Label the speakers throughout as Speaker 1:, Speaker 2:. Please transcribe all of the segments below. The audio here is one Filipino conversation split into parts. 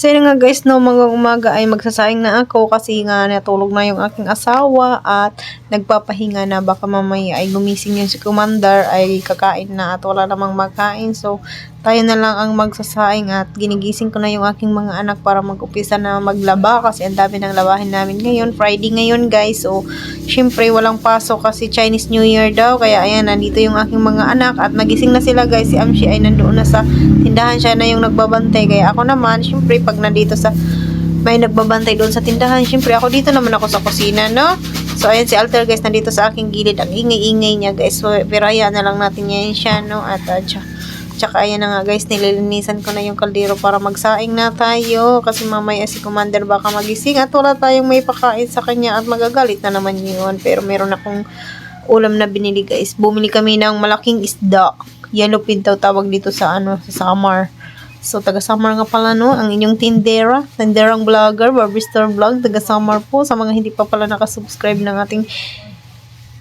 Speaker 1: So yun nga guys, no, mga umaga ay magsasaing na ako kasi nga natulog na yung aking asawa at nagpapahinga na baka mamaya ay gumising yung si Commander ay kakain na at wala namang makain. So tayo na lang ang magsasaing at ginigising ko na yung aking mga anak para mag-upisa na maglaba kasi ang dami ng labahin namin ngayon. Friday ngayon guys. So syempre walang pasok kasi Chinese New Year daw. Kaya ayan, nandito yung aking mga anak at nagising na sila guys. Si Amshi ay nandoon na sa tindahan siya na yung nagbabantay. Kaya ako naman, syempre pag nandito sa may nagbabantay doon sa tindahan, syempre ako dito naman ako sa kusina, no? So, ayan si Alter guys, nandito sa aking gilid. Ang ingay-ingay niya guys. So, pero ayan na lang natin ngayon siya, no? At, uh, tsaka, ayan na nga guys, nililinisan ko na yung kaldero para magsaing na tayo. Kasi mamaya si Commander baka magising at wala tayong may pakain sa kanya at magagalit na naman yun. Pero meron akong ulam na binili guys. Bumili kami ng malaking isda. Yellowfin daw tawag dito sa ano, sa Samar. So, taga Samar nga pala no, ang inyong tindera, tinderang vlogger, Barbie Star Vlog, taga Samar po. Sa mga hindi pa pala nakasubscribe ng ating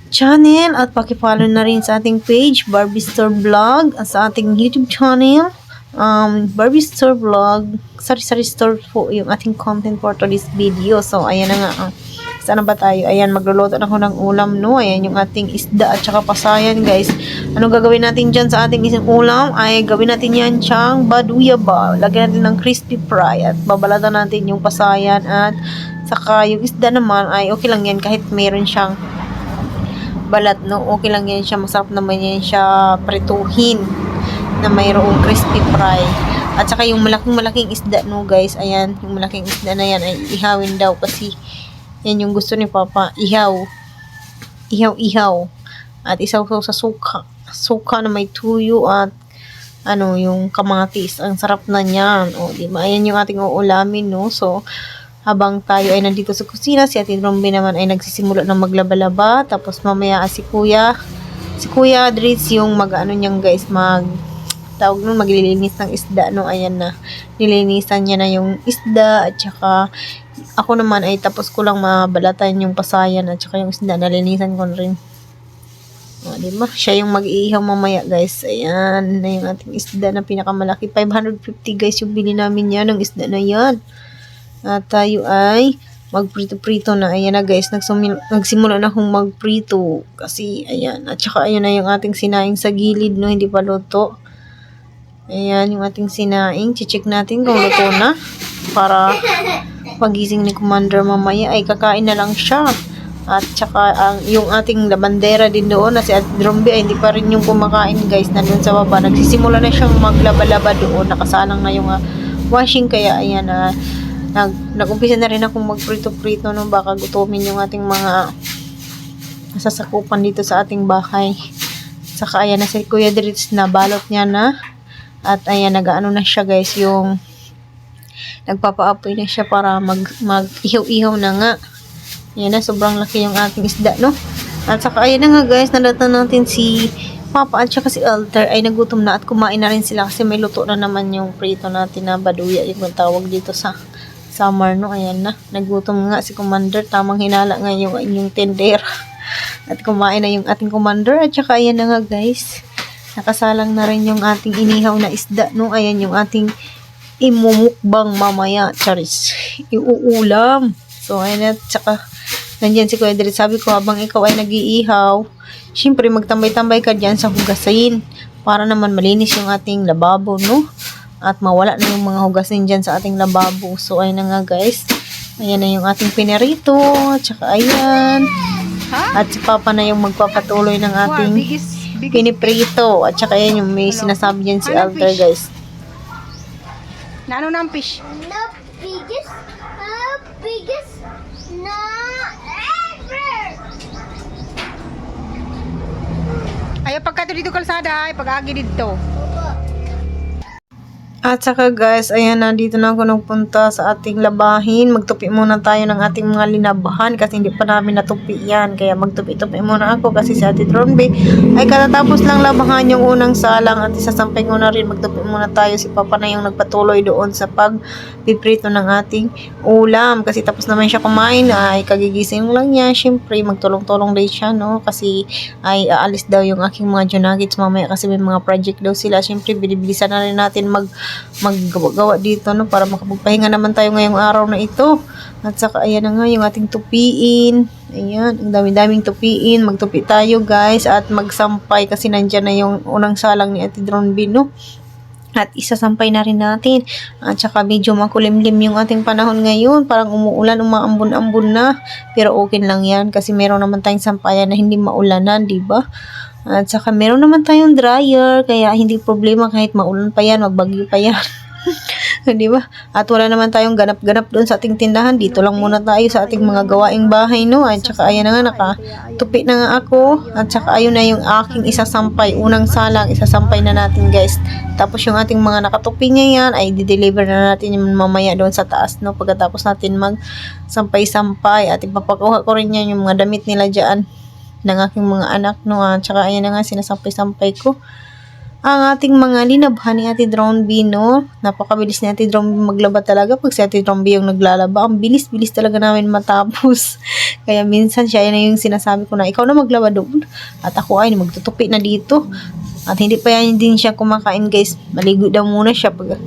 Speaker 1: channel at pakipollow na rin sa ating page, Barbie Store Vlog, at sa ating YouTube channel, um, Barbie Store Vlog, sari-sari store po yung ating content for today's video. So, ayan na nga. ah. Saan na ba tayo? Ayan, magluluto na ako ng ulam, no? Ayan yung ating isda at saka pasayan, guys. Ano gagawin natin dyan sa ating isang ulam? Ay, gawin natin yan siyang baduya ba? Lagyan natin ng crispy fry at babalatan natin yung pasayan at saka yung isda naman ay okay lang yan kahit meron siyang balat, no? Okay lang yan siya. Masarap naman yan siya prituhin na mayroong crispy fry. At saka yung malaking malaking isda, no guys. Ayan, yung malaking isda na yan ay ihawin daw kasi yan yung gusto ni Papa. Ihaw. Ihaw-ihaw. At isaw sa suka. Suka na may tuyo at ano, yung kamatis. Ang sarap na niyan. O, di ba? Ayan yung ating uulamin, no? So, habang tayo ay nandito sa kusina, si Ate Rombe naman ay nagsisimula ng maglaba-laba. Tapos mamaya ah, si Kuya, si Kuya Dritz yung mag ano niyang guys, mag tawag nun, maglilinis ng isda, no, ayan na, nilinisan niya na yung isda, at saka, ako naman ay tapos ko lang mabalatan yung pasayan, at saka yung isda, nalinisan ko rin. O, di ba? Siya yung mag-iihaw mamaya, guys. Ayan, na yung ating isda na pinakamalaki. 550, guys, yung bili namin yan, ng isda na yan. At tayo ay magprito-prito na. Ayan na guys, nagsimula na akong magprito. Kasi, ayan. At saka, ayan na yung ating sinaing sa gilid, no? Hindi pa luto. Ayan, yung ating sinaing. Chichik natin kung luto na. Para pagising ni Commander mamaya ay kakain na lang siya. At saka ang yung ating labandera din doon na si Ate Drombe ay hindi pa rin yung kumakain guys na doon sa baba. Nagsisimula na siyang maglaba-laba doon. Nakasalang na yung ah, washing kaya ayan na nag nagumpisa na rin akong magprito-prito no baka gutumin yung ating mga sasakupan dito sa ating bahay. Saka ayan na si Kuya Dritz na balot niya na at ayan nagaano na siya guys yung nagpapaapoy na siya para mag mag ihaw-ihaw na nga. Ayan na sobrang laki yung ating isda no. At saka ayan na nga guys nadata natin si Papa at saka si Alter ay nagutom na at kumain na rin sila kasi may luto na naman yung prito natin na baduya yung tawag dito sa summer no? Ayan na. Nagutom nga si commander. Tamang hinala nga yung yung tender at kumain na yung ating commander. At saka ayan na nga guys. Nakasalang na rin yung ating inihaw na isda no? Ayan yung ating imumukbang mamaya. Charis. Iuulam. So ayan at saka nandyan si Kuya Drit. Sabi ko habang ikaw ay nag-iihaw syempre magtambay-tambay ka dyan sa hugasin para naman malinis yung ating lababo no at mawala na yung mga hugasin dyan sa ating lababo. So, ayun na nga guys. Ayan na yung ating pinarito. Tsaka ayan. At si Papa na yung magpapatuloy ng ating piniprito. At saka ayan yung may sinasabi dyan si Alter guys.
Speaker 2: Na ano na ang fish?
Speaker 3: The biggest, the biggest, na ever.
Speaker 2: Ayaw pagka dito kalsada, ay pag-agi dito.
Speaker 1: At saka guys, ayan na dito na ako nagpunta sa ating labahin. Magtupi muna tayo ng ating mga linabahan kasi hindi pa namin natupi yan. Kaya magtupi-tupi muna ako kasi si Ate Tronbe ay katatapos lang labahan yung unang salang at isasampay ko na rin. Magtupi muna tayo. Si Papa na yung nagpatuloy doon sa pagpiprito ng ating ulam. Kasi tapos naman siya kumain ay kagigising lang niya. Siyempre, magtulong-tulong din siya, no? Kasi ay aalis daw yung aking mga junagits mamaya kasi may mga project daw sila. Siyempre, binibilisan na rin natin mag maggawa dito no para makapagpahinga naman tayo ngayong araw na ito. At saka ayan na nga yung ating tupiin. Ayan, ang dami-daming tupiin. Magtupi tayo guys at magsampay kasi nandyan na yung unang salang ni Ate Dronby no. At isasampay na rin natin. At saka medyo makulimlim yung ating panahon ngayon. Parang umuulan, umaambon-ambon na. Pero okay lang yan kasi meron naman tayong sampayan na hindi maulanan, di ba? At saka meron naman tayong dryer. Kaya hindi problema kahit maulan pa yan, magbagyo pa yan. di ba? At wala naman tayong ganap-ganap doon sa ating tindahan. Dito lang muna tayo sa ating mga gawaing bahay, no? At saka ayan na nga, nakatupi na nga ako. At saka ayun na yung aking isasampay. Unang salang, isasampay na natin, guys. Tapos yung ating mga nakatupi ngayon ay di-deliver na natin yung mamaya doon sa taas, no? Pagkatapos natin mag sampay-sampay at ipapakuha ko rin yan yung mga damit nila dyan ng aking mga anak, no? At saka ayan na nga, sinasampay-sampay ko ang ating mga linabhan ni Ate Drone B, no? Napakabilis ni Ate Drone B maglaba talaga. Pag si Ate Drone B yung naglalaba, ang bilis-bilis talaga namin matapos. Kaya minsan siya na yung sinasabi ko na, ikaw na maglaba doon. At ako ay magtutupi na dito. At hindi pa yan din siya kumakain, guys. Maligo daw muna siya pag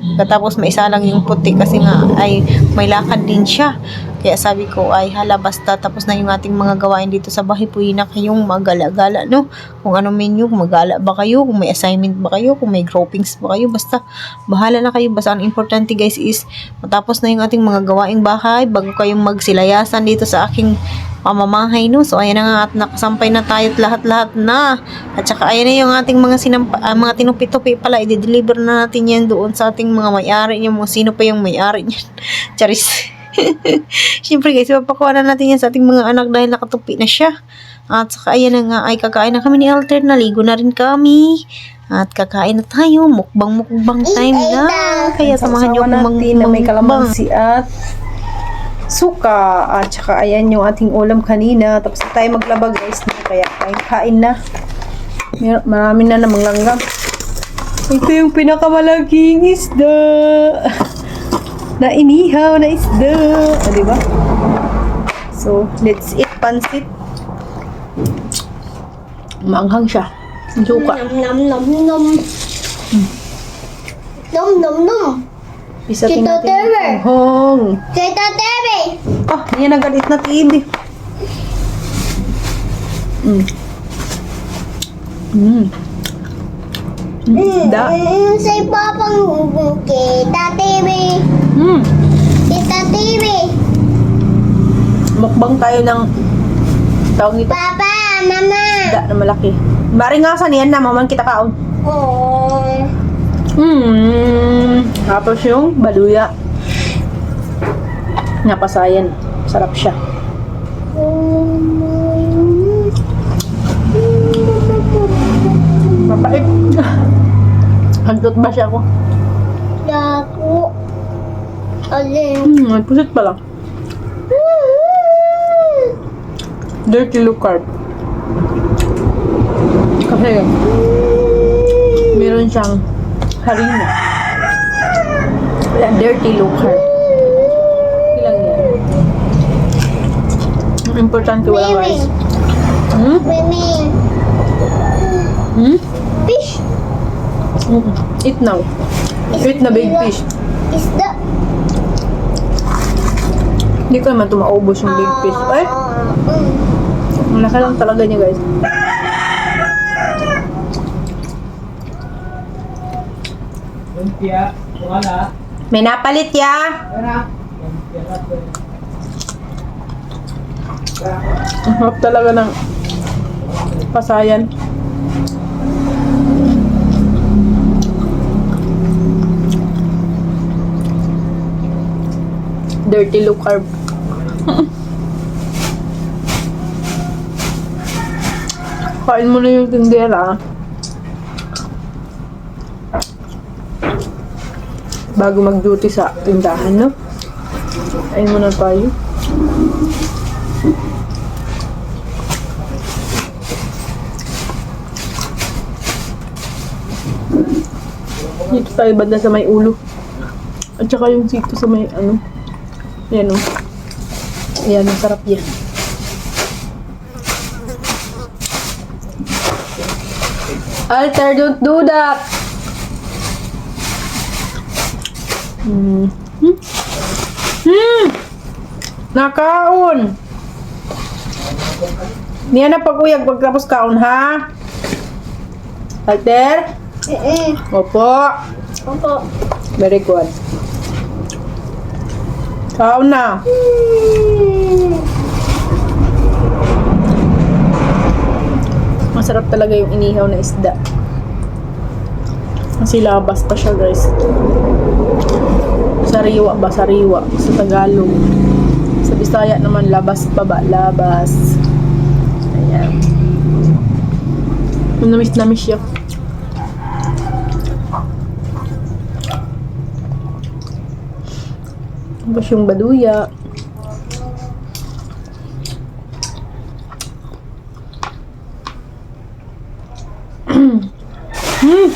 Speaker 1: Katapos may isa lang yung puti kasi nga ay may lakad din siya. Kaya sabi ko ay hala basta tapos na yung ating mga gawain dito sa bahay puwi na kayong magala-gala no. Kung ano menu, kung magala ba kayo, kung may assignment ba kayo, kung may groupings ba kayo, basta bahala na kayo. Basta ang importante guys is matapos na yung ating mga gawaing bahay bago kayong magsilayasan dito sa aking pamamahay no. So ayan na nga at nakasampay na tayo at lahat-lahat na. At saka ayan na yung ating mga sinampa, ah, mga tinupi-tupi pala i-deliver na natin yan doon sa ating mga may-ari niya, mga sino pa yung may-ari niyan. Charis. Siyempre guys, ipapakuha na natin yan sa ating mga anak dahil nakatupi na siya. At saka ayan na nga ay kakain na kami ni Alter, naligo na rin kami. At kakain na tayo, mukbang-mukbang time na. Kaya samahan niyo akong
Speaker 2: natin na may kalamansi at suka. At saka ayan yung ating ulam kanina. Tapos tayo maglaba guys na. Kaya kain kain na. Marami na namang langgam. Ito yung pinakamalaking isda na inihaw na isda o diba so let's eat pansit maanghang siya Ang suka
Speaker 3: Nom nom nom nom. Nom nom nom.
Speaker 2: isatin
Speaker 3: Tito
Speaker 2: natin yung hong
Speaker 3: Tita Terry.
Speaker 2: Ah, yan ang galit na TV. Mm. Mm. Da.
Speaker 3: Mm, say papang Tita Terry.
Speaker 2: Mm.
Speaker 3: Tita Terry.
Speaker 2: Mukbang tayo ng tawag nito.
Speaker 3: Papa, Mama.
Speaker 2: Da na malaki. Bari nga sa niyan na, maman kita kaon.
Speaker 3: Oh.
Speaker 2: Mm. Tapos yung baluya. Napasayan. Sarap siya. Mapait. Siya ako?
Speaker 3: Yaku. Alin?
Speaker 2: Hmm, may pusit pala. Dirty look carb. Kasi meron siyang harina. Dirty low carb. Ilang yan? Importante walang rice. Hmm?
Speaker 3: Mimi.
Speaker 2: Hmm?
Speaker 3: Fish.
Speaker 2: Mm. Eat now. Eat na big fish.
Speaker 3: Isda.
Speaker 2: Hindi ko naman ito maubos yung big fish. Ay,
Speaker 3: Ah, mm.
Speaker 2: ang laki lang talaga niya guys. May napalit ya. Ang harap talaga ng pasayan. Dirty low carb. Kain mo na yung tindera. Bago mag-duty sa tindahan, no? Kain muna tayo. Dito tayo banda sa may ulo. At saka yung sito sa may ano. Yan o. Ayan, ang sarap yan. Alter, don't do that! Hmm. Hmm. Hmm. Nakaon. Niya na pagkuyag pagtapos kaon ha. Alter?
Speaker 3: Mm-mm.
Speaker 2: Opo.
Speaker 3: Opo.
Speaker 2: Very good. Kaon na. Masarap talaga yung inihaw na isda. Kasi labas pa siya guys. Sariwa ba? Sariwa. Sa Tagalog. Sa Bisaya naman labas pa ba? Labas. Ayan. Namis namis siya. Tapos yung baduya. Hmm.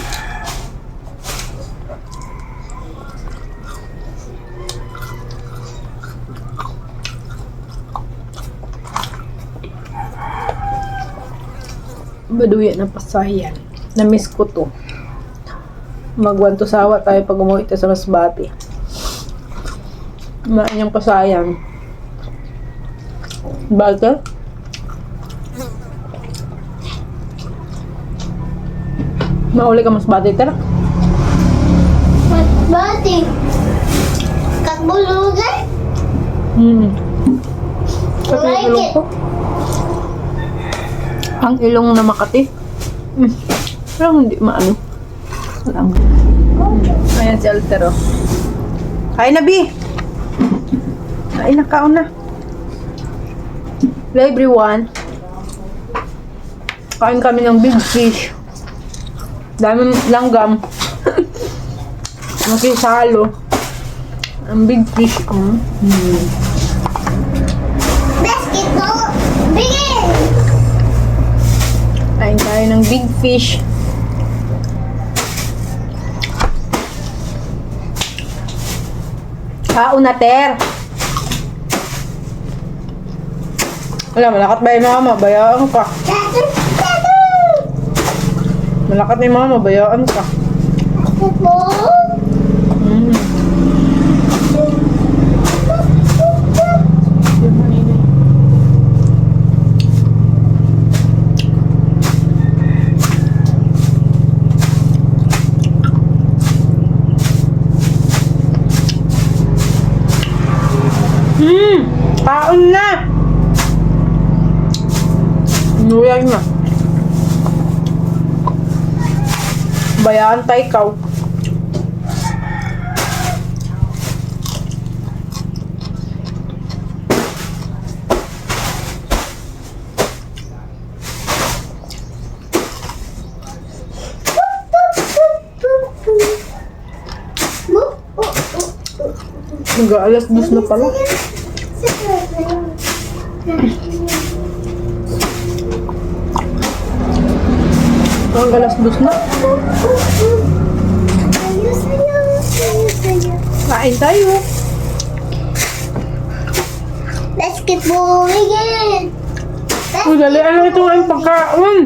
Speaker 2: Baduya na pasayan. Na-miss ko to. Magwanto sawa tayo pag umuwi tayo sa Masbate. Maanyang pasayang. Bagel? Mauli ka mas bati tara.
Speaker 3: What bati? Kakbulugan?
Speaker 2: Hmm. Kasi
Speaker 3: like
Speaker 2: yung ilong ko. Ang ilong na Makati. Hmm. Pero hindi maano. Alam. Ayan si Altero. Kain na, Bi! Kain na, kaon na. Hello, everyone. Kain kami ng big fish. Daming langgam. Makisalo. Ang big fish. Mm. Mm.
Speaker 3: Basketball. Begin!
Speaker 2: Kain tayo ng big fish. Kaon na, ter. Wala, malakat ba yung mama? Bayaan ka. Malakat yung mama, bayaan ka.
Speaker 3: Basketball.
Speaker 2: Mm. Hmm, kaon na. Nuyag na. Bayaan tayo ikaw. Hanggang alas dos na pala. Hanggang alas dos na. Kain tayo.
Speaker 3: Basketball begin!
Speaker 2: Uy, dali. Ano ito ang pagkaon?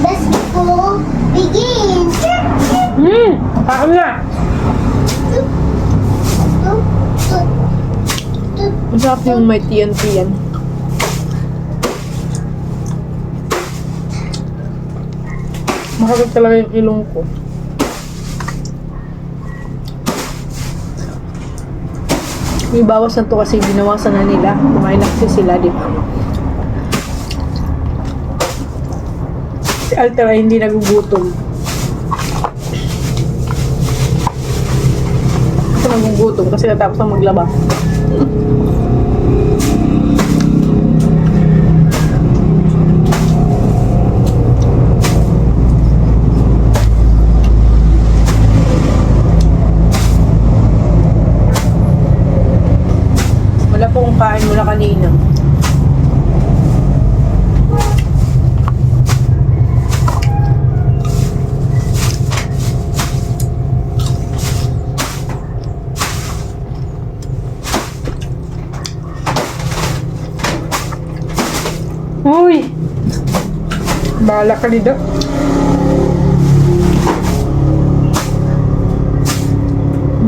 Speaker 3: Basketball begin!
Speaker 2: Hmm, kaon na. Masarap yung may TNT yan. Makagat talaga yung ilong ko. May bawas na to kasi binawasan na nila. Kumain na kasi sila, di ba? Si Altera hindi nagugutom. Ako nagugutom kasi natapos na maglaba. pagkain mula kanina. Uy! Bala ka dito.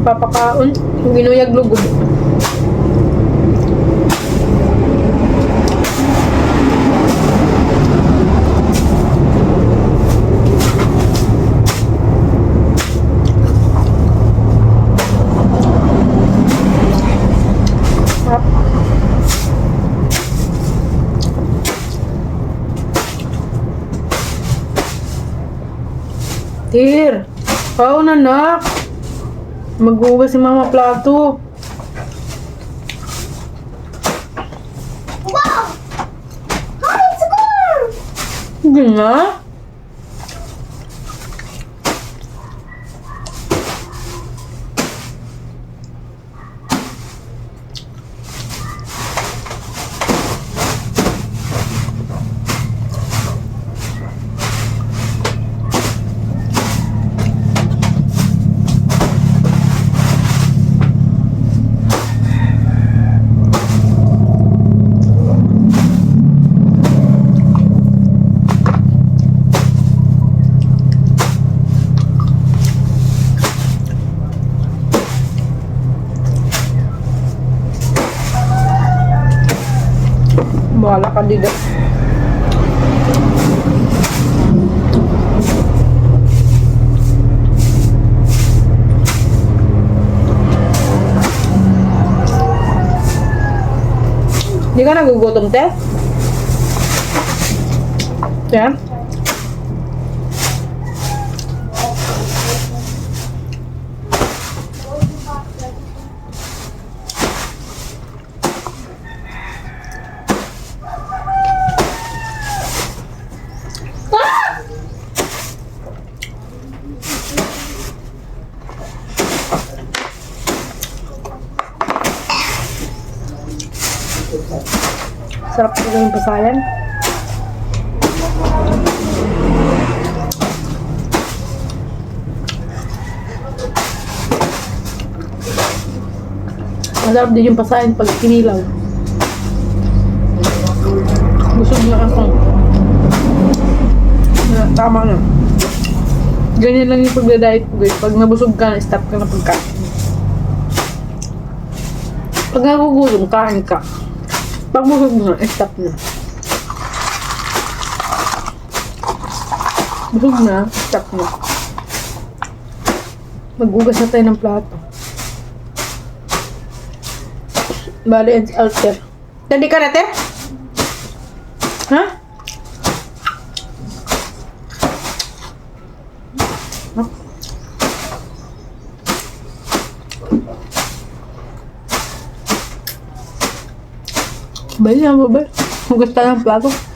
Speaker 2: Papakaon. Ginuyag lugod. Tir, pao na nak. Maghugas si mama plato.
Speaker 3: Wow! High score!
Speaker 2: Hindi na. Bahala ka dito. Hindi ka nagugutom, te? Te? Sarap talaga yung pasayan. Masarap din yung pasayan pag kinilaw. Busog na ako. Tama na. Ganyan lang yung pagda-diet ko guys. Pag nabusog ka, stop ka na pagkain. Pag nagugutom, kain ka. Pag busog na, stop na. Busog na, stop na. Maghugas na tayo ng plato. Bali, it's alter. Tadi ka na? Ha? Ha? Bali na ba tayo ng plato.